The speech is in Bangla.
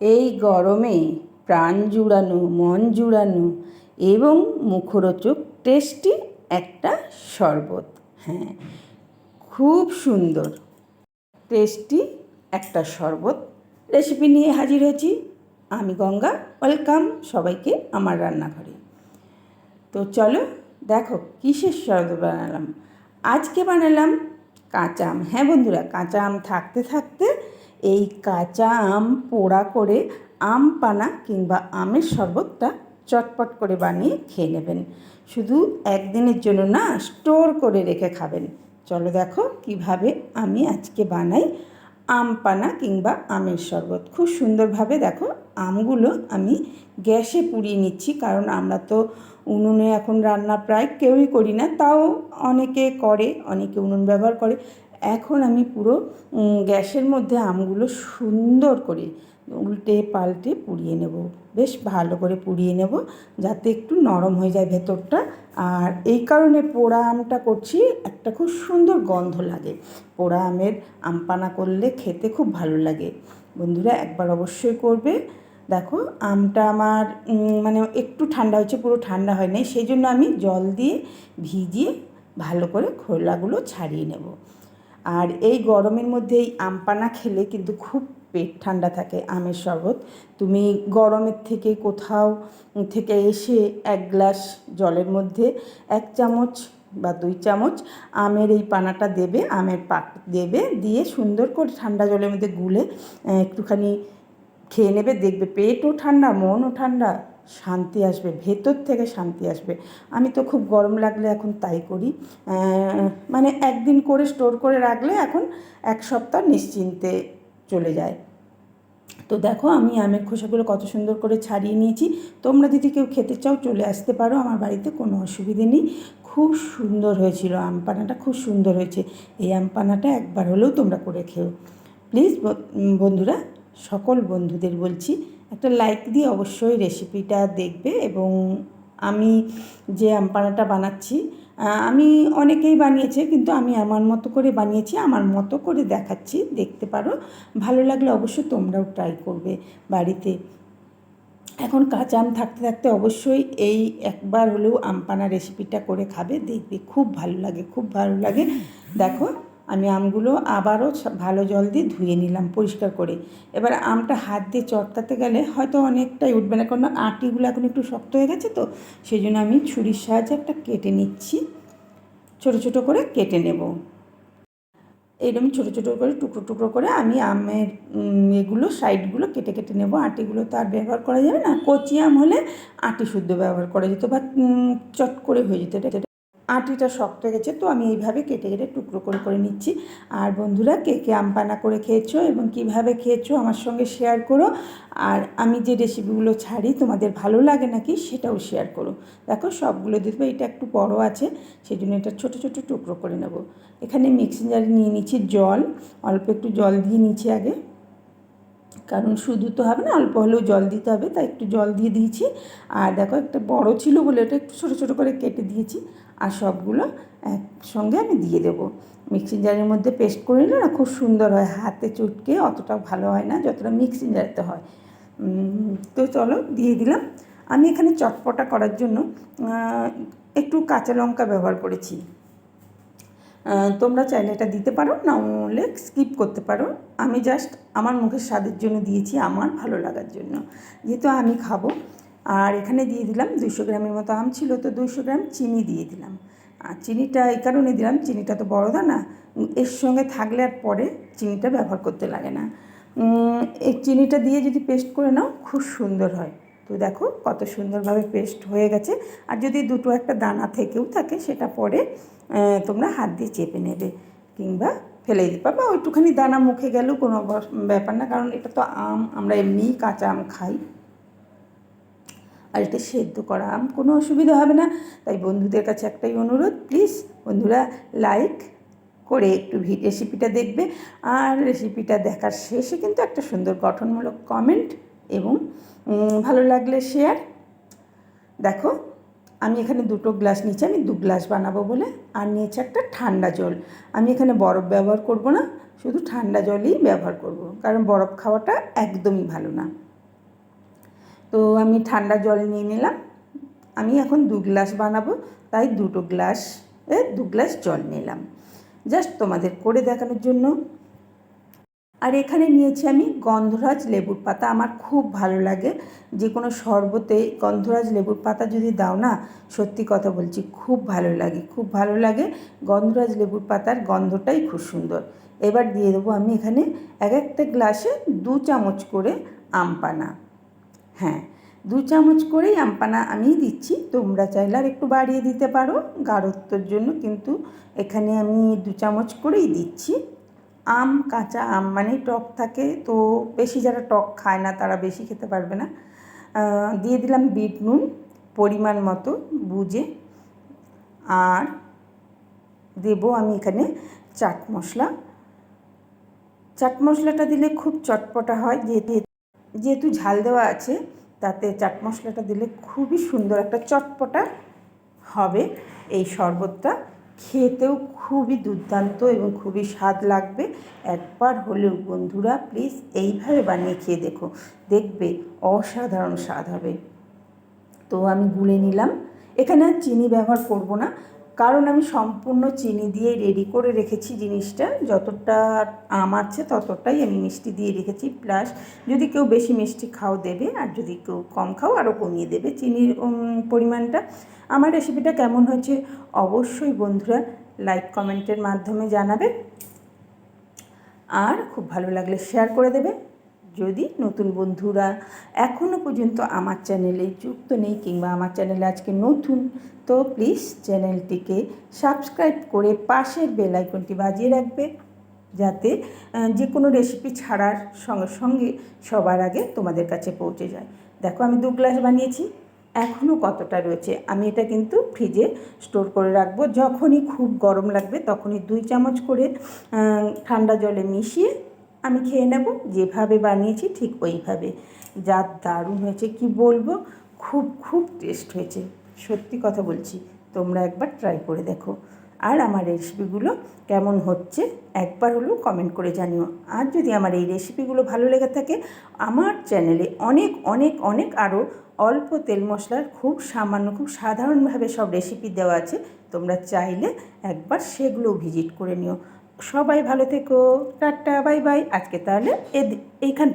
এই গরমে প্রাণ জুড়ানো, মন জুড়ানো এবং মুখরোচক টেস্টি একটা শরবত। হ্যাঁ খুব সুন্দর, টেস্টি একটা শরবত। রেসিপি নিয়ে হাজির হয়েছি আমি গঙ্গা। ওয়েলকাম সবাইকে আমার রান্নাঘরে। তো চলো দেখো কিসের শরবত বানালাম। আজকে বানালাম কাঁচা আম। হ্যাঁ বন্ধুরা, কাঁচা আম থাকতে থাকতে এই কাঁচা আম পোড়া করে আম পানা কিংবা আমের শরবতটা চটপট করে বানিয়ে খেয়ে নেবেন। শুধু একদিনের জন্য না, স্টোর করে রেখে খাবেন। চলো দেখো কীভাবে আমি আজকে বানাই আম পানা কিংবা আমের শরবত। খুব সুন্দরভাবে দেখো আমগুলো আমি গ্যাসে পুড়িয়ে নিচ্ছি, কারণ আমরা তো উনুনে এখন রান্না প্রায় কেউই করি না, তাও অনেকে করে, অনেকে উনুন ব্যবহার করে। এখন আমি পুরো গ্যাসের মধ্যে আমগুলো সুন্দর করে উল্টে পাল্টে পুড়িয়ে নেব। বেশ ভালো করে পুড়িয়ে নেব যাতে একটু নরম হয়ে যায় ভেতরটা। আর এই কারণে পোড়া আমটা করছি, একটা খুব সুন্দর গন্ধ লাগে। পোড়া আমের আমপানা করলে খেতে খুব ভালো লাগে। বন্ধুরা, একবার অবশ্যই করবে। দেখো, আমটা আমার মানে একটু ঠান্ডা হয়েছে, পুরো ঠান্ডা হয় নাই। সেই জন্য আমি জল দিয়ে ভিজিয়ে ভালো করে খোলাগুলো ছাড়িয়ে নেব। আর এই গরমের মধ্যে এই আমপানা খেলে কিন্তু খুব পেট ঠান্ডা থাকে আমের শরবত। তুমি গরমের থেকে কোথাও থেকে এসে এক গ্লাস জলের মধ্যে এক চামচ বা দুই চামচ আমের এই পানাটা দেবে, আমের পাক দেবে, দিয়ে সুন্দর করে ঠান্ডা জলের মধ্যে গুলে একটুখানি খেয়ে নেবে, দেখবে পেটও ঠান্ডা, মনও ঠান্ডা। শান্তি আসবে, ভেতর থেকে শান্তি আসবে। আমি তো খুব গরম লাগলে এখন তাই করি। মানে একদিন করে স্টোর করে রাখলে এখন এক সপ্তাহ নিশ্চিন্তে চলে যায়। তো দেখো, আমি আমের খোসাগুলো কত সুন্দর করে ছাড়িয়ে নিয়েছি। তোমরা যদি কেউ খেতে চাও, চলে আসতে পারো। আমার বাড়িতে কোনো অসুবিধে নেই। খুব সুন্দর হয়েছিল আম পানাটা, খুব সুন্দর হয়েছে। এই আম পানাটা একবার হলেও তোমরা করে খেও। প্লিজ বন্ধুরা, সকল বন্ধুদের বলছি একটা লাইক দিয়ে অবশ্যই রেসিপিটা দেখবে এবং আমি যে আমপানাটা বানাচ্ছি আমি অনেকেই বানিয়েছে কিন্তু আমি আমার মতো করে বানিয়েছি, আমার মতো করে দেখাচ্ছি, দেখতে পারো। ভালো লাগলে অবশ্যই তোমরাও ট্রাই করবে বাড়িতে। এখন কাঁচা আম থাকতে থাকতে অবশ্যই এই একবার হলেও আমপানা রেসিপিটা করে খাবে, দেখবে খুব ভালো লাগে, খুব ভালো লাগে। দেখো আমি আমগুলো আবারও ভালো জল দিয়ে ধুয়ে নিলাম পরিষ্কার করে। এবার আমটা হাত দিয়ে চটকাতে গেলে হয়তো অনেকটাই উঠবে না, কারণ আটিগুলো এখন একটু শক্ত হয়ে গেছে তো সেই জন্য আমি ছুরির সাহায্যে একটা কেটে নিচ্ছি। ছোটো ছোটো করে কেটে নেব। এইরকম ছোটো ছোটো করে টুকরো টুকরো করে আমি আমের এগুলো, সাইডগুলো কেটে কেটে নেব। আটিগুলো তো আর ব্যবহার করা যাবে না। কচি আম হলে আটি শুদ্ধ ব্যবহার করা যেত বা চট করে হয়ে যেত। আটিটা শক্ত গেছে, তো আমি এইভাবে কেটে কেটে টুকরো করে করে নিচ্ছি। আর বন্ধুরা, কে কে আমপানা করে খেয়েছো এবং কীভাবে খেয়েছো আমার সঙ্গে শেয়ার করো। আর আমি যে রেসিপিগুলো ছাড়ি, তোমাদের ভালো লাগে নাকি সেটাও শেয়ার করো। দেখো, সবগুলো দিতে এটা একটু বড় আছে সেই জন্য এটা ছোটো ছোটো টুকরো করে নেব। এখানে মিক্সিং জারে নিয়ে নিচ্ছি জল, অল্প একটু জল দিয়ে নিচ্ছি আগে। কারণ শুধু তো হবে না, অল্প হলেও জল দিতে হবে, তাই একটু জল দিয়ে দিয়েছি। আর দেখো, একটা বড় ছিল বলে এটা একটু ছোটো ছোটো করে কেটে দিয়েছি। আর সবগুলো একসঙ্গে আমি দিয়ে দেবো। মিক্সিং জারের মধ্যে পেস্ট করে নিলে না খুব সুন্দর হয়, হাতে চুটকে অতটা ভালো হয় না, যতটা মিক্সিং জারেতে হয়। তো চলো দিয়ে দিলাম। আমি এখানে চটপটা করার জন্য একটু কাঁচা লঙ্কা ব্যবহার করেছি। তোমরা চাইলে এটা দিতে পারো, না হলে স্কিপ করতে পারো। আমি জাস্ট আমার মুখের স্বাদের জন্য দিয়েছি, আমার ভালো লাগার জন্য। যেহেতু আমি খাব আর এখানে দিয়ে দিলাম দুইশো গ্রামের মতো আম ছিল তো দুইশো গ্রাম চিনি দিয়ে দিলাম। আর চিনিটা এই কারণে দিলাম, চিনিটা তো বড় দানা এর সঙ্গে থাকলে আর পরে চিনিটা ব্যবহার করতে লাগে না। এই চিনিটা দিয়ে যদি পেস্ট করে নাও, খুব সুন্দর হয়। তো দেখো কত সুন্দরভাবে পেস্ট হয়ে গেছে। আর যদি দুটো একটা দানা থেকেও থাকে, সেটা পরে তোমরা হাত দিয়ে চেপে নেবে কিংবা ফেলে দিতে পারবে ওইটুখানি দানা মুখে গেলেও কোনো ব্যাপার না, কারণ এটা তো আম, আমরা এমনিই কাঁচা আম খাই। আর এটা সেদ্ধ করা। আম, কোনো অসুবিধা হবে না। তাই বন্ধুদের কাছে একটাই অনুরোধ প্লিজ বন্ধুরা লাইক করে একটু ভি রেসিপিটা দেখবে। আর রেসিপিটা দেখার শেষে কিন্তু একটা সুন্দর গঠনমূলক কমেন্ট এবং ভালো লাগলে শেয়ার দেখো, আমি এখানে দুটো গ্লাস নিচ্ছি আমি দু গ্লাস বানাবো বলে, আর নিয়েছি একটা ঠান্ডা জল। আমি এখানে বরফ ব্যবহার করব না, শুধু ঠান্ডা জলই ব্যবহার করব। কারণ বরফ খাওয়াটা একদমই ভালো না। তো আমি ঠান্ডা জল নিয়ে নিলাম। আমি এখন দু গ্লাস বানাবো, তাই দুটো গ্লাস দু গ্লাস জল নিলাম। জাস্ট তোমাদের করে দেখানোর জন্য। আর এখানে নিয়েছি আমি গন্ধরাজ লেবুর পাতা, আমার খুব ভালো লাগে। যে কোনো শরবতে গন্ধরাজ লেবুর পাতা যদি দাও না, সত্যি কথা বলছি, খুব ভালো লাগে, খুব ভালো লাগে। গন্ধরাজ লেবুর পাতার গন্ধটাই খুব সুন্দর। এবার দিয়ে দেবো আমি এখানে এক একটা গ্লাসে দু চামচ করে আমপানা। হ্যাঁ দু চামচ করেই আমপানা আমি দিচ্ছি। তোমরা চাইলে আর একটু বাড়িয়ে দিতে পারো। গাঢ়ত্বর জন্য কিন্তু এখানে আমি দু চামচ করেই দিচ্ছি। আম, কাঁচা আম মানে টক থাকে তো বেশি যারা টক খায় না তারা বেশি খেতে পারবে না। দিয়ে দিলাম বিট নুন পরিমাণ মতো বুঝে আর দেবো আমি এখানে চাট মশলা। চাট মশলাটা দিলে খুব চটপটা হয় যেহেতু যেহেতু ঝাল দেওয়া আছে, তাতে চাট মশলাটা দিলে খুবই সুন্দর একটা চটপটা হবে। এই শরবতটা খেতেও খুবই দুর্দান্ত এবং খুবই স্বাদ লাগবে। একবার হলেও বন্ধুরা প্লিজ এইভাবে বানিয়ে খেয়ে দেখো। দেখবে অসাধারণ স্বাদ হবে। তো আমি গুলে নিলাম। এখানে চিনি ব্যবহার করব না। কারণ আমি সম্পূর্ণ চিনি দিয়ে রেডি করে রেখেছি জিনিসটা। যতটা আম আছে ততটাই আমি মিষ্টি দিয়ে রেখেছি। প্লাস যদি কেউ বেশি মিষ্টি খাও দেবে, আর যদি কেউ কম খাও আরও কমিয়ে দেবে চিনির পরিমাণটা। আমার রেসিপিটা কেমন হয়েছে অবশ্যই বন্ধুরা লাইক কমেন্টের মাধ্যমে জানাবে। আর খুব ভালো লাগলে শেয়ার করে দেবে। যদি নতুন বন্ধুরা এখনও পর্যন্ত আমার চ্যানেলে যুক্ত নেই কিংবা আমার চ্যানেলে আজকে নতুন, তো প্লিজ চ্যানেলটিকে সাবস্ক্রাইব করে পাশের বেল আইকনটি বাজিয়ে রাখবে যাতে যে কোনো রেসিপি ছাড়ার সঙ্গে সঙ্গে সবার আগে তোমাদের কাছে পৌঁছে যায়। দেখো আমি দু গ্লাস বানিয়েছি এখনও কতটা রয়েছে? আমি এটা কিন্তু ফ্রিজে স্টোর করে রাখব। যখনই খুব গরম লাগবে তখনই দুই চামচ করে ঠান্ডা জলে মিশিয়ে আমি খেয়ে নেব, যেভাবে বানিয়েছি ঠিক ওইভাবে। যা দারুণ হয়েছে, কি বলব? খুব খুব টেস্ট হয়েছে। সত্যি কথা বলছি, তোমরা একবার ট্রাই করে দেখো। আর আমার রেসিপিগুলো কেমন হচ্ছে, একবার হলেও কমেন্ট করে জানিও। আর যদি আমার এই রেসিপিগুলো ভালো লেগে থাকে, আমার চ্যানেলে অনেক অনেক অনেক আরও অল্প তেল মশলার খুব সামান্য, খুব সাধারণভাবে সব রেসিপি দেওয়া আছে। তোমরা চাইলে একবার সেগুলো ভিজিট করে নিও। সবাই ভালো থেকো টাটা বাই বাই। আজকে তাহলে এইখান